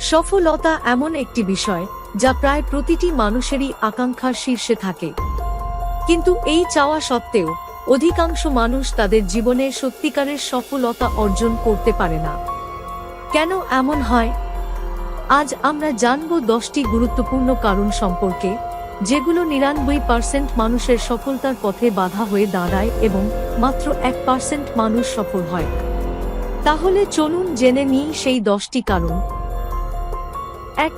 সফলতা এমন একটি বিষয় যা প্রায় প্রতিটি মানুষেরই আকাঙ্ক্ষার শীর্ষে থাকে। কিন্তু এই চাওয়া সত্ত্বেও অধিকাংশ মানুষ তাদের জীবনে সত্যিকারের সফলতা অর্জন করতে পারে না। কেন এমন হয়? আজ আমরা জানব দশটি গুরুত্বপূর্ণ কারণ সম্পর্কে, যেগুলো নিরানব্বই পার্সেন্ট মানুষের সফলতার পথে বাধা হয়ে দাঁড়ায় এবং মাত্র এক পার্সেন্ট মানুষ সফল হয়। তাহলে চলুন জেনে নিই সেই দশটি কারণ। এক,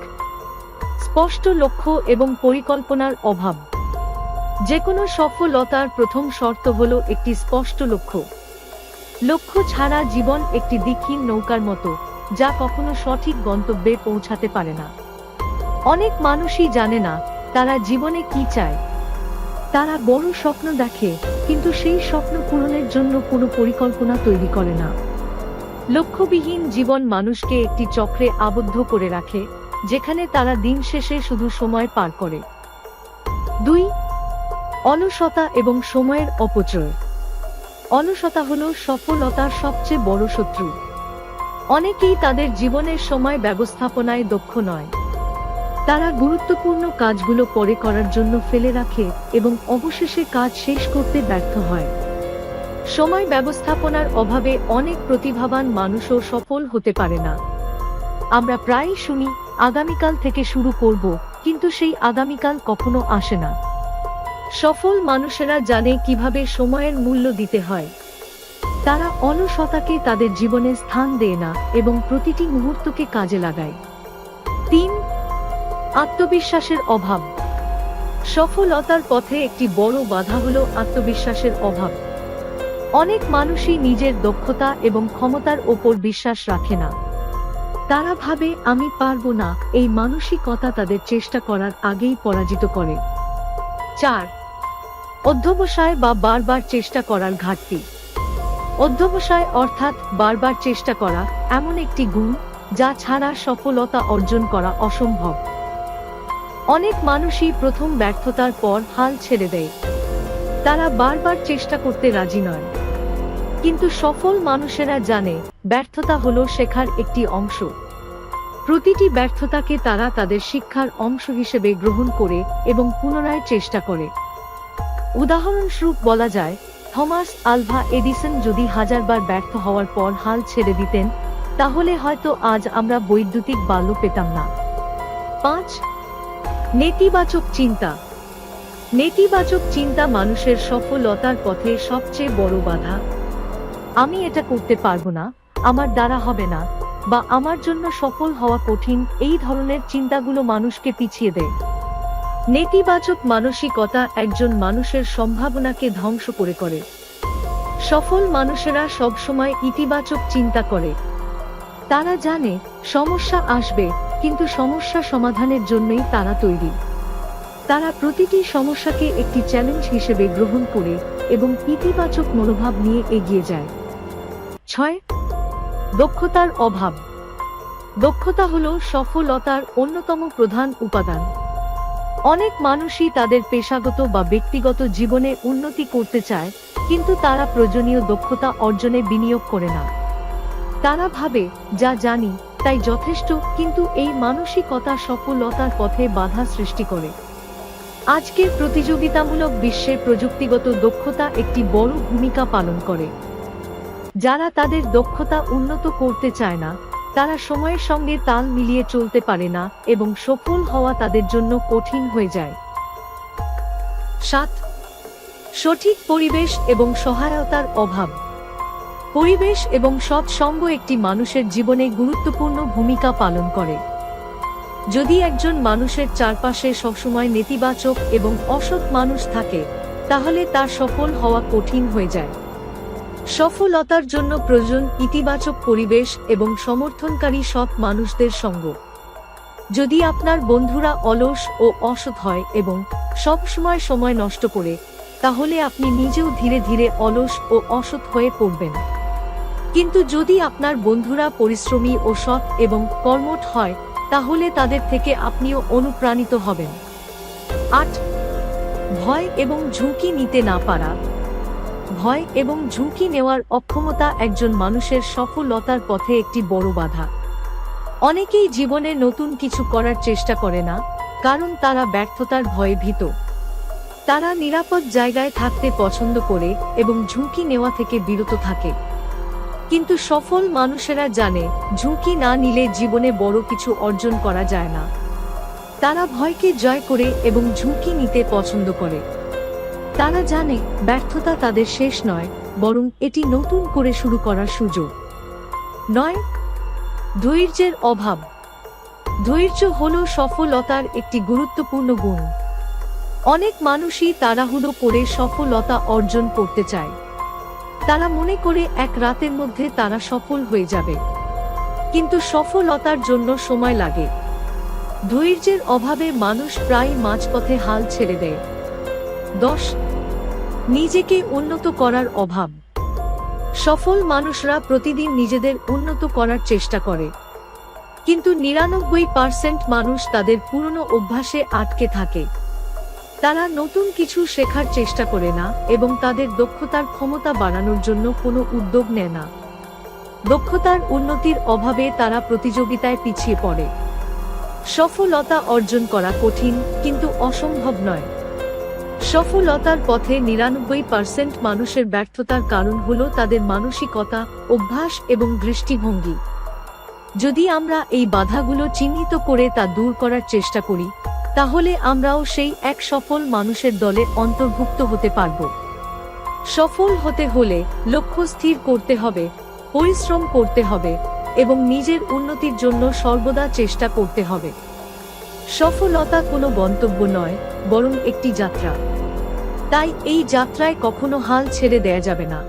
স্পষ্ট লক্ষ্য এবং পরিকল্পনার অভাব। যে কোনো সফলতার প্রথম শর্ত হল একটি স্পষ্ট লক্ষ্য। লক্ষ্য ছাড়া জীবন একটি দিকহীন নৌকার মতো, যা কখনো সঠিক গন্তব্যে পৌঁছাতে পারে না। অনেক মানুষই জানে না, তারা জীবনে কি চায়। তারা বড় স্বপ্ন দেখে, কিন্তু সেই স্বপ্ন পূরণের জন্য কোনো পরিকল্পনা তৈরি করে না। লক্ষ্যবিহীন জীবন মানুষকে একটি চক্রে আবদ্ধ করে রাখে, যেখানে তারা দিন শেষে শুধু সময় পার করে। দুই, অলসতা এবং সময়ের অপচয়। অলসতা হল সফলতার সবচেয়ে বড় শত্রু। অনেকেই তাদের জীবনের সময় ব্যবস্থাপনায় দক্ষ নয়। তারা গুরুত্বপূর্ণ কাজগুলো পরে করার জন্য ফেলে রাখে এবং অবশেষে কাজ শেষ করতে ব্যর্থ হয়। সময় ব্যবস্থাপনার অভাবে অনেক প্রতিভাবান মানুষও সফল হতে পারে না। আমরা প্রায়ই শুনি, আগামীকাল থেকে শুরু করব, কিন্তু সেই আগামীকাল কখনো আসে না। সফল মানুষেরা জানে কীভাবে সময়ের মূল্য দিতে হয়। তারা অলসতাকে তাদের জীবনে স্থান দেয় না এবং প্রতিটি মুহূর্তকে কাজে লাগায়। তিন, আত্মবিশ্বাসের অভাব। সফলতার পথে একটি বড় বাধা হল আত্মবিশ্বাসের অভাব। অনেক মানুষই নিজের দক্ষতা এবং ক্ষমতার ওপর বিশ্বাস রাখে না। তারা ভাবে, আমি পারব না। এই মানসিকতা তাদের চেষ্টা করার আগেই পরাজিত করে। চার, অধ্যবসায় বা বারবার চেষ্টা করার ঘাটতি। অধ্যবসায় অর্থাৎ বারবার চেষ্টা করা এমন একটি গুণ যা ছাড়া সফলতা অর্জন করা অসম্ভব। অনেক মানুষই প্রথম ব্যর্থতার পর হাল ছেড়ে দেয়। তারা বারবার চেষ্টা করতে রাজি নয়। কিন্তু সফল মানুষেরা জানে, ব্যর্থতা হলো শেখার একটি অংশ। প্রতিটি ব্যর্থতাকে তারা তাদের শিক্ষার অংশ হিসেবে গ্রহণ করে এবং পুনরায় চেষ্টা করে। উদাহরণস্বরূপ বলা যায়, থমাস আলভা এডিসন যদি হাজারবার ব্যর্থ হওয়ার পর হাল ছেড়ে দিতেন, তাহলে হয়তো আজ আমরা বৈদ্যুতিক বাল্য পেতাম না। পাঁচ, নেতিবাচক চিন্তা। নেতিবাচক চিন্তা মানুষের সফলতার পথে সবচেয়ে বড় বাধা। আমি এটা করতে পারব না, আমার দ্বারা হবে না, বা আমার জন্য সফল হওয়া কঠিন এই ধরনের চিন্তাগুলো মানুষকে পিছিয়ে দেয়। নেতিবাচক মানসিকতা একজন মানুষের সম্ভাবনাকে ধ্বংস করে করে। সফল মানুষেরা সবসময় ইতিবাচক চিন্তা করে। তারা জানে সমস্যা আসবে, কিন্তু সমস্যা সমাধানের জন্যই তারা তৈরি। তারা প্রতিটি সমস্যাকে একটি চ্যালেঞ্জ হিসেবে গ্রহণ করে এবং ইতিবাচক মনোভাব নিয়ে এগিয়ে যায়। ছয়, দক্ষতার অভাব। দক্ষতা হল সফলতার অন্যতম প্রধান উপাদান। অনেক মানুষই তাদের পেশাগত বা ব্যক্তিগত জীবনে উন্নতি করতে চায়, কিন্তু তারা প্রয়োজনীয় দক্ষতা অর্জনে বিনিয়োগ করে না। তারা ভাবে, যা জানি, তাই যথেষ্ট। কিন্তু এই মানসিকতা সফলতার পথে বাধা সৃষ্টি করে। আজকের প্রতিযোগিতামূলক বিশ্বে প্রযুক্তিগত দক্ষতা একটি বড় ভূমিকা পালন করে। যারা তাদের দক্ষতা উন্নত করতে চায় না, তারা সময়ের সঙ্গে তাল মিলিয়ে চলতে পারে না এবং সফল হওয়া তাদের জন্য কঠিন হয়ে যায়। সাত, সঠিক পরিবেশ এবং সহায়তার অভাব। পরিবেশ এবং সৎসঙ্গ একটি মানুষের জীবনে গুরুত্বপূর্ণ ভূমিকা পালন করে। যদি একজন মানুষের চারপাশে সবসময় নেতিবাচক এবং অসৎ মানুষ থাকে, তাহলে তার সফল হওয়া কঠিন হয়ে যায়। সফলতার জন্য প্রয়োজন ইতিবাচক পরিবেশ এবং সমর্থনকারী সৎ মানুষদের সঙ্গ। যদি আপনার বন্ধুরা অলস ও অসৎ হয় এবং সবসময় সময় নষ্ট করে, তাহলে আপনি নিজেও ধীরে ধীরে অলস ও অসৎ হয়ে পড়বেন। কিন্তু যদি আপনার বন্ধুরা পরিশ্রমী ও সৎ এবং কর্মঠ হয়, তাহলে তাদের থেকে আপনিও অনুপ্রাণিত হবেন। আট, ভয় এবং ঝুঁকি নিতে না পারা। ভয় এবং ঝুঁকি নেওয়ার অক্ষমতা একজন মানুষের সফলতার পথে একটি বড় বাধা। অনেকেই জীবনে নতুন কিছু করার চেষ্টা করে না, কারণ তারা ব্যর্থতার ভয়ে ভীত। তারা নিরাপদ জায়গায় থাকতে পছন্দ করে এবং ঝুঁকি নেওয়া থেকে বিরত থাকে। কিন্তু সফল মানুষেরা জানে, ঝুঁকি না নিলে জীবনে বড় কিছু অর্জন করা যায় না। তারা ভয়কে জয় করে এবং ঝুঁকি নিতে পছন্দ করে। তারা জানে ব্যর্থতা তাদের শেষ নয়, বরং এটি নতুন করে শুরু করার সুযোগ। নয়, ধৈর্যের অভাব। ধৈর্য হল সফলতার একটি গুরুত্বপূর্ণ গুণ। অনেক মানুষই তাড়াহুড়ো করে সফলতা অর্জন করতে চায়। তারা মনে করে এক রাতের মধ্যে তারা সফল হয়ে যাবে। কিন্তু সফলতার জন্য সময় লাগে। ধৈর্যের অভাবে মানুষ প্রায় মাঝপথে হাল ছেড়ে দেয়। দশ। নিজেকে উন্নত করার অভাব। সফল মানুষরা প্রতিদিন নিজেদের উন্নত করার চেষ্টা করে। কিন্তু নিরানব্বই পার্সেন্ট মানুষ তাদের পুরনো অভ্যাসে আটকে থাকে। তারা নতুন কিছু শেখার চেষ্টা করে না এবং তাদের দক্ষতার ক্ষমতা বাড়ানোর জন্য কোনো উদ্যোগ নেয় না। দক্ষতার উন্নতির অভাবে তারা প্রতিযোগিতায় পিছিয়ে পড়ে। সফলতা অর্জন করা কঠিন, কিন্তু অসম্ভব নয়। সফলতার পথে নিরানব্বই পার্সেন্ট মানুষের ব্যর্থতার কারণ হল তাদের মানসিকতা, অভ্যাস এবং দৃষ্টিভঙ্গি। যদি আমরা এই বাধাগুলো চিহ্নিত করে তা দূর করার চেষ্টা করি, তাহলে আমরাও সেই এক সফল মানুষের দলে অন্তর্ভুক্ত হতে পারব। সফল হতে হলে লক্ষ্য স্থির করতে হবে, পরিশ্রম করতে হবে এবং নিজের উন্নতির জন্য সর্বদা চেষ্টা করতে হবে। সফলতা কোনো গন্তব্য নয়, বরং একটি যাত্রা। তাই এই যাত্রায় কখনো হাল ছেড়ে দেয়া যাবে না।